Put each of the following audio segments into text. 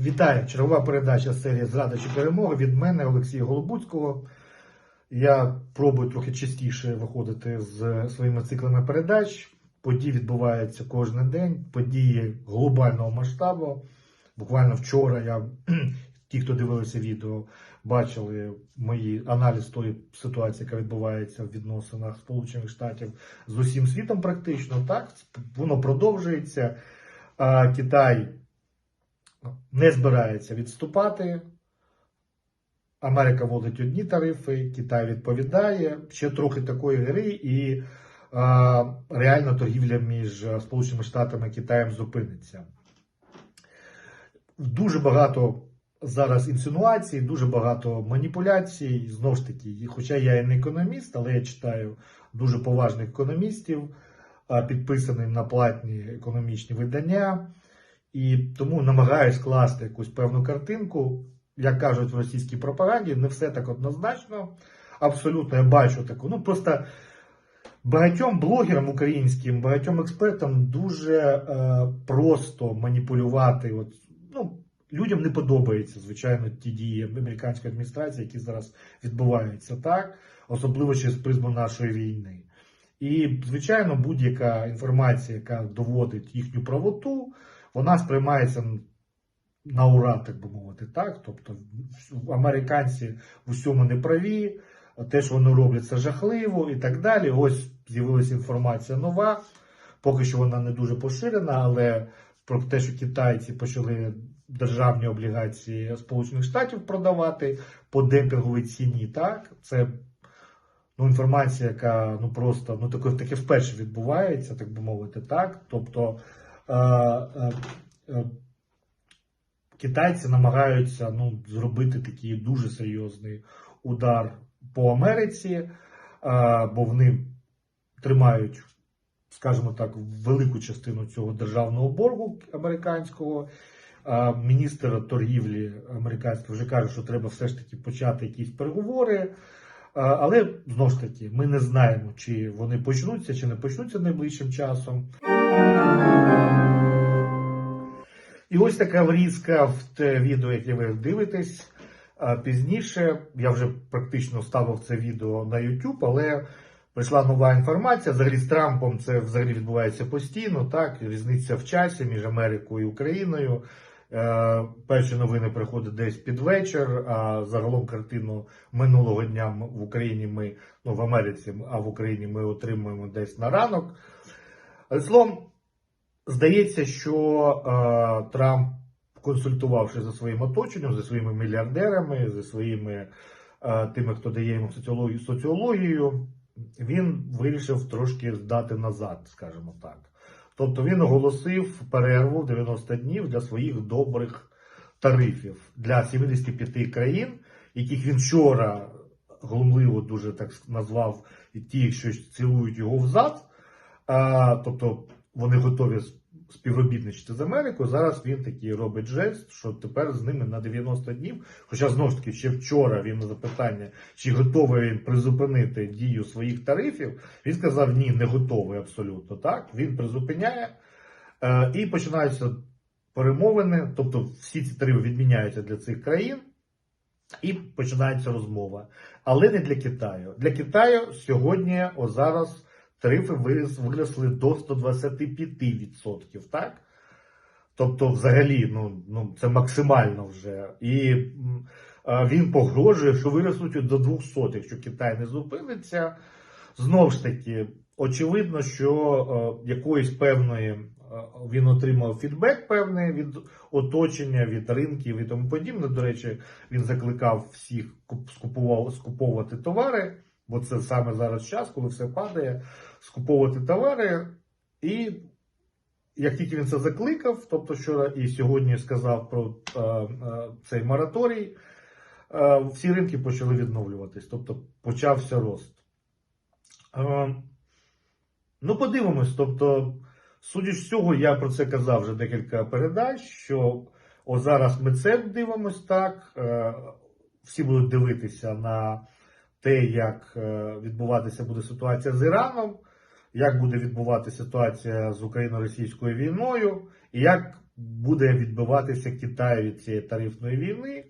Вітаю! Чергова передача серії Зрада чи перемога від мене, Олексія Голобуцького. Я пробую трохи частіше виходити з своїми циклами передач. Події відбуваються кожен день, події глобального масштабу. Буквально вчора я, ті, хто дивилися відео, бачили мої аналіз тої ситуації, яка відбувається в відносинах Сполучених Штатів з усім світом, практично. Так, воно продовжується. Китай не збирається відступати. Америка вводить одні тарифи, Китай відповідає. Ще трохи такої гри, і а, реальна торгівля між Сполученими Штатами і Китаєм зупиниться. Дуже багато зараз інсинуацій, дуже багато маніпуляцій. Знову ж таки, хоча я і не економіст, але я читаю дуже поважних економістів, а, підписаних на платні економічні видання. І тому намагаюсь скласти якусь певну картинку. Як кажуть в російській пропаганді, не все так однозначно. Абсолютно я бачу таку. Ну просто багатьом блогерам українським, багатьом експертам дуже е, просто маніпулювати. От, ну, людям не подобаються, звичайно, ті дії американської адміністрації, які зараз відбуваються, так, особливо через призму нашої війни. І, звичайно, будь-яка інформація, яка доводить їхню правоту вона сприймається на ура, так би мовити. так. Тобто американці в усьому не праві, те, що вони роблять, це жахливо і так далі. Ось з'явилася інформація нова. Поки що вона не дуже поширена, але про те, що китайці почали державні облігації Сполучених Штатів продавати по демпінговій ціні, так, це ну, інформація, яка ну просто ну таке, таке вперше відбувається, так би мовити, так. Тобто китайці намагаються ну, зробити такий дуже серйозний удар по Америці, бо вони тримають, скажімо так, велику частину цього державного боргу американського. Міністр торгівлі американський вже каже, що треба все ж таки почати якісь переговори. Але знову ж таки, ми не знаємо, чи вони почнуться, чи не почнуться найближчим часом. І ось така врізка в те відео, яке ви дивитесь. Пізніше я вже практично ставив це відео на YouTube, але прийшла нова інформація. Взагалі з Трампом це взагалі відбувається постійно. Так, різниця в часі між Америкою і Україною. Е, перші новини приходять десь під вечір. А загалом картину минулого дня в Україні ми ну в Америці, а в Україні ми отримуємо десь на ранок. Словом, здається, що е, Трамп, консультувавши за своїм оточенням, за своїми мільярдерами, за своїми е, тими, хто дає йому соціологію, соціологію, він вирішив трошки здати назад, скажімо так. Тобто він оголосив перерву 90 днів для своїх добрих тарифів для 75 країн, яких він вчора глумливо дуже так назвав ті, що цілують його взад. А, Тобто вони готові співробітничати з Америкою. Зараз він такий робить жест, що тепер з ними на 90 днів. Хоча знову ж таки ще вчора він на запитання, чи готовий він призупинити дію своїх тарифів, він сказав: ні, не готовий абсолютно. Так він призупиняє е, і починаються перемовини, тобто всі ці тарифи відміняються для цих країн. І починається розмова. Але не для Китаю. Для Китаю сьогодні, о зараз, тарифи виросли до 125%, так? Тобто, взагалі, ну, ну, це максимально вже. І він погрожує, що виростуть до 200, якщо Китай не зупиниться. Знову ж таки, очевидно, що а, якоїсь певної він отримав фідбек певний від оточення, від ринків і тому подібне. До речі, він закликав всіх скуповувати товари, бо це саме зараз час, коли все падає, скуповувати товари. І як тільки він це закликав, тобто вчора і сьогодні сказав про а, а, цей мораторій, а, всі ринки почали відновлюватись, тобто почався рост. Ну, подивимось, тобто. Судячи з цього, я про це казав вже декілька передач. Що о зараз ми це дивимось так. Е, всі будуть дивитися на те, як е, відбуватися буде ситуація з Іраном, як буде відбуватися ситуація з Україно-російською війною, і як буде відбиватися Китай від цієї тарифної війни.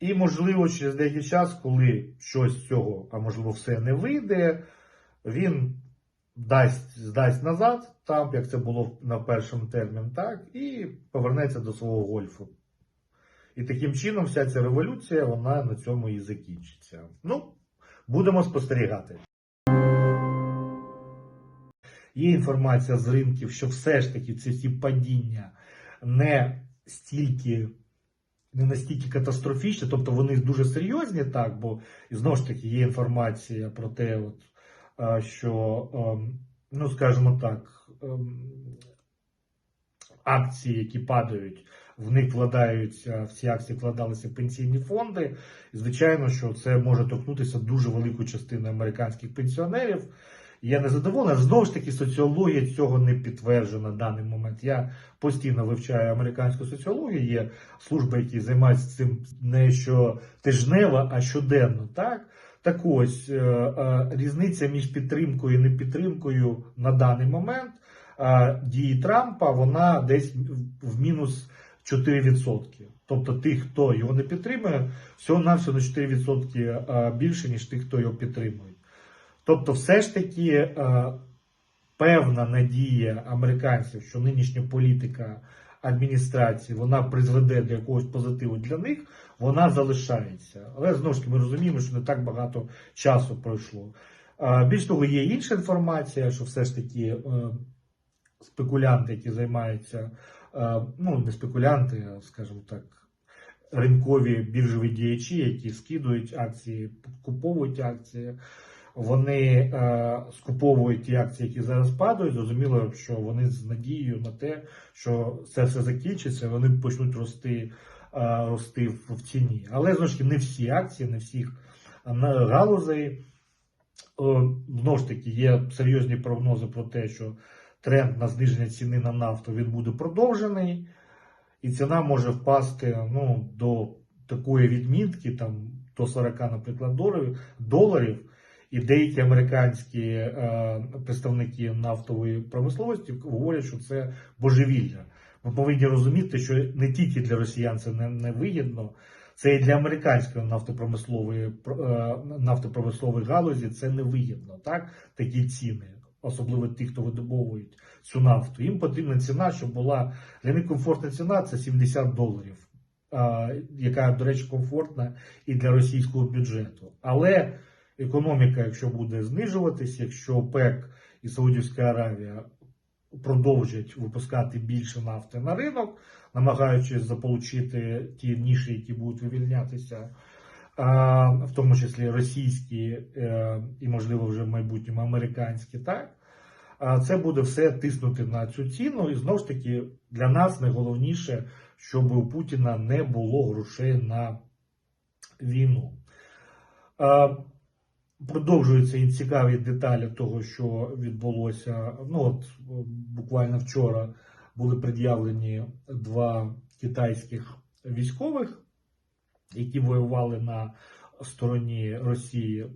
І, можливо, через деякий час, коли щось цього, а можливо, все не вийде, він дасть, здасть назад, там, як це було на першому термін, так, і повернеться до свого гольфу. І таким чином вся ця революція, вона на цьому і закінчиться. Ну, будемо спостерігати. Є інформація з ринків, що все ж таки ці всі падіння не стільки, не настільки катастрофічні, тобто вони дуже серйозні, так, бо і знову ж таки є інформація про те, от, що, ем, ну скажімо так, ем, акції, які падають, в них вкладаються, в ці акції вкладалися пенсійні фонди. І, звичайно, що це може торкнутися дуже велику частину американських пенсіонерів. Я не задоволений, але знову ж таки соціологія цього не підтверджена на даний момент. Я постійно вивчаю американську соціологію. Є служби, які займаються цим не що тижнево, а щоденно. Так, так ось е, е, різниця між підтримкою і непідтримкою на даний момент дії Трампа, вона десь в мінус 4%. Тобто тих, хто його не підтримує, всього на всього на 4% е, більше, ніж тих, хто його підтримує. Тобто, все ж таки е, певна надія американців, що нинішня політика адміністрації вона призведе до якогось позитиву для них, вона залишається. Але знову ж таки ми розуміємо, що не так багато часу пройшло. Е, Більш того, є інша інформація, що все ж таки е, спекулянти, які займаються, ну не спекулянти, а скажімо так. Ринкові біржові діячі, які скидують акції, куповують акції, вони е, скуповують ті акції, які зараз падають. Зрозуміло, що вони з надією на те, що це все закінчиться, вони почнуть рости, е, рости в, ціні. Але знову ж таки, не всі акції, не всіх е, галузей. Знову ж таки, є серйозні прогнози про те, що тренд на зниження ціни на нафту він буде продовжений, і ціна може впасти ну, до такої відмітки, там, до 40, наприклад, доларів. І деякі американські е, представники нафтової промисловості говорять, що це божевілля. Ми повинні розуміти, що не тільки для росіян це не, не вигідно, це і для американської нафтопромислової е, нафтопромислової галузі це не вигідно. Так? Такі ціни, особливо ті, хто видобовують цю нафту. Їм потрібна ціна, щоб була для них комфортна ціна це 70 доларів, е, яка, до речі, комфортна і для російського бюджету. Але економіка, якщо буде знижуватись, якщо ОПЕК і Саудівська Аравія продовжать випускати більше нафти на ринок, намагаючись заполучити ті ніші, які будуть вивільнятися, в тому числі російські е, і, можливо, вже в майбутньому американські, так. Це буде все тиснути на цю ціну, і знову ж таки для нас найголовніше, щоб у Путіна не було грошей на війну. Продовжуються і цікаві деталі того, що відбулося. Ну от буквально вчора були пред'явлені два китайських військових, які воювали на стороні Росії.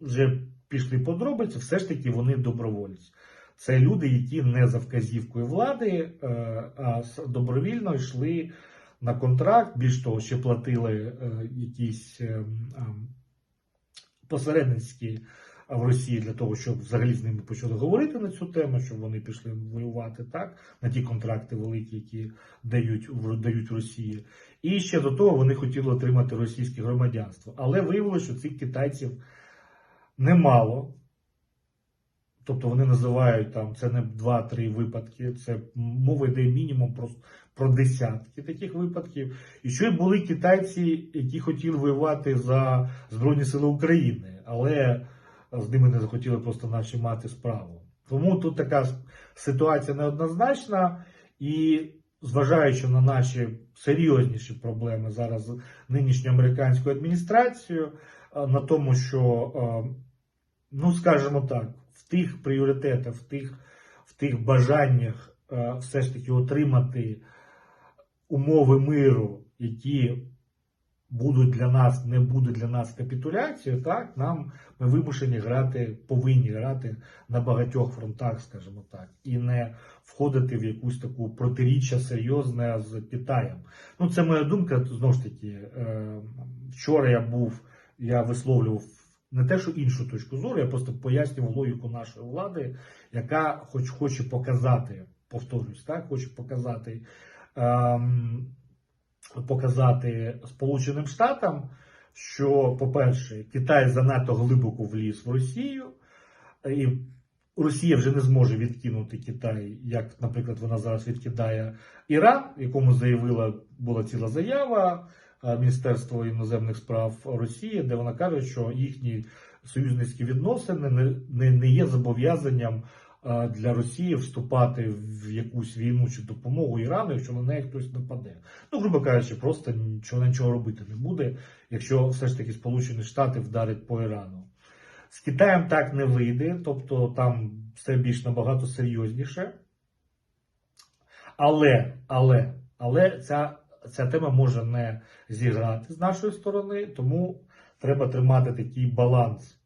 Вже пішли подробиці, все ж таки вони добровольці. Це люди, які не за вказівкою влади, е, а добровільно йшли на контракт. Більш того, ще платили е, якісь. Посередницькі в Росії для того, щоб взагалі з ними почали говорити на цю тему, щоб вони пішли воювати так на ті контракти великі, які дають дають Росії. І ще до того вони хотіли отримати російське громадянство. Але виявилося, що цих китайців немало. Тобто вони називають там це не 2-3 випадки, це мова йде мінімум про, про десятки таких випадків. І й були китайці, які хотіли воювати за Збройні Сили України, але з ними не захотіли просто наші мати справу. Тому тут така ситуація неоднозначна, і зважаючи на наші серйозніші проблеми зараз з нинішньою американською адміністрацією, на тому, що, ну скажімо так, в тих пріоритетах, в тих, в тих бажаннях все ж таки отримати умови миру, які будуть для нас, не буде для нас капітуляцією, так нам ми вимушені грати, повинні грати на багатьох фронтах, скажімо так, і не входити в якусь таку протиріччя серйозне з Китаєм. Ну, це моя думка. Знову ж таки, е, вчора я був, я висловлював не те, що іншу точку зору, я просто пояснював логіку нашої влади, яка хоч хоче показати, повторюсь, так, хоче показати. Ем, показати Сполученим Штатам, що, по-перше, Китай занадто глибоко вліз в Росію, і Росія вже не зможе відкинути Китай, як, наприклад, вона зараз відкидає Іран, якому заявила була ціла заява е, Міністерства іноземних справ Росії, де вона каже, що їхні союзницькі відносини не, не, не є зобов'язанням для Росії вступати в якусь війну чи допомогу Ірану, якщо на неї хтось нападе. Ну, грубо кажучи, просто нічого нічого робити не буде, якщо все ж таки Сполучені Штати вдарять по Ірану. З Китаєм так не вийде, тобто там все більш набагато серйозніше. Але, але, але ця, ця тема може не зіграти з нашої сторони, тому треба тримати такий баланс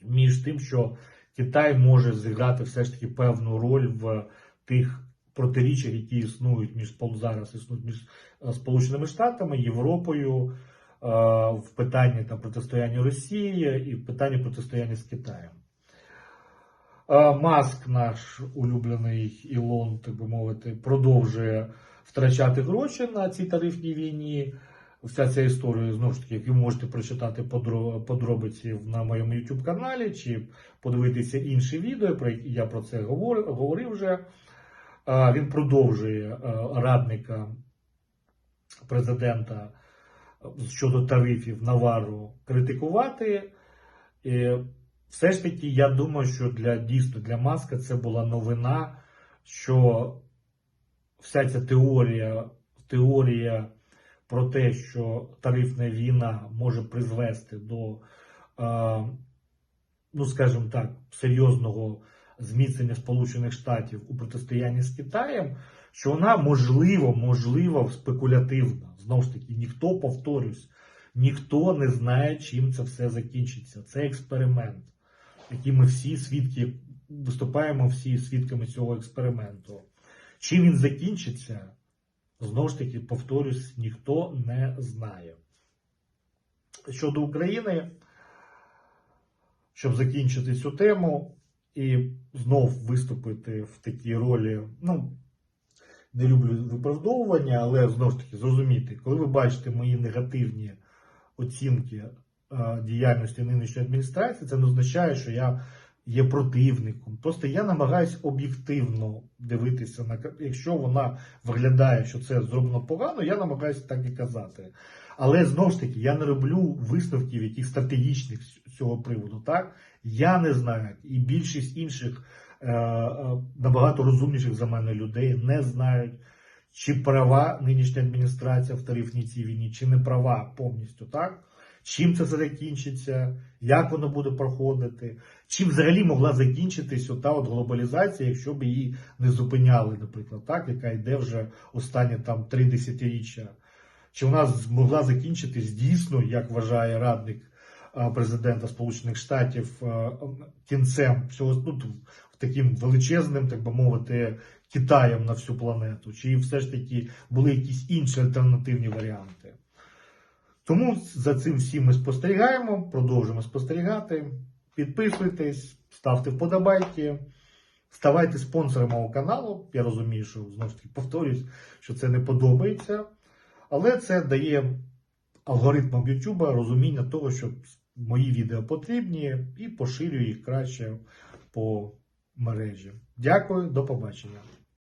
між тим, що Китай може зіграти все ж таки певну роль в тих протиріччях, які існують між зараз існують між е, Сполученими Штатами, Європою, е, в питанні там, протистояння Росії і в питанні протистояння з Китаєм. Е, Маск, наш улюблений Ілон, так би мовити, продовжує втрачати гроші на цій тарифній війні. Вся ця історія, знову ж таки, ви можете прочитати подробиці на моєму YouTube каналі, чи подивитися інші відео, про які я про це говорив, говорив вже. Він продовжує е, радника президента щодо тарифів Навару критикувати. І все ж таки, я думаю, що для дійсно для Маска це була новина, що вся ця теорія, теорія про те, що тарифна війна може призвести до, е, ну скажімо так, серйозного зміцнення Сполучених Штатів у протистоянні з Китаєм, що вона можливо, можливо, спекулятивна. Знову ж таки, ніхто, повторюсь, ніхто не знає, чим це все закінчиться. Це експеримент, який ми всі свідки виступаємо всі свідками цього експерименту. Чим він закінчиться, знову ж таки, повторюсь, ніхто не знає. Щодо України, щоб закінчити цю тему і знов виступити в такій ролі, ну, не люблю виправдовування, але знову ж таки зрозуміти, коли ви бачите мої негативні оцінки е, діяльності нинішньої адміністрації, це не означає, що я є противником. Просто я намагаюся об'єктивно дивитися на якщо вона виглядає, що це зроблено погано, я намагаюся так і казати. Але знову ж таки, я не роблю висновків, яких стратегічних з цього приводу. Так я не знаю, і більшість інших е, е, набагато розумніших за мене людей не знають, чи права нинішня адміністрація в тарифній цій війні, чи не права повністю так. Чим це закінчиться, як воно буде проходити, чим взагалі могла закінчитись ота от глобалізація, якщо б її не зупиняли, наприклад, так, яка йде вже останні там три десятиріччя. Чи вона змогла закінчитись дійсно, як вважає радник президента Сполучених Штатів, кінцем всього ну, таким величезним, так би мовити, Китаєм на всю планету? Чи все ж таки були якісь інші альтернативні варіанти? Тому за цим всім ми спостерігаємо, продовжуємо спостерігати. Підписуйтесь, ставте вподобайки, ставайте спонсором мого каналу. Я розумію, що знову ж таки повторюсь, що це не подобається. Але це дає алгоритмам YouTube розуміння того, що мої відео потрібні, і поширюю їх краще по мережі. Дякую, до побачення.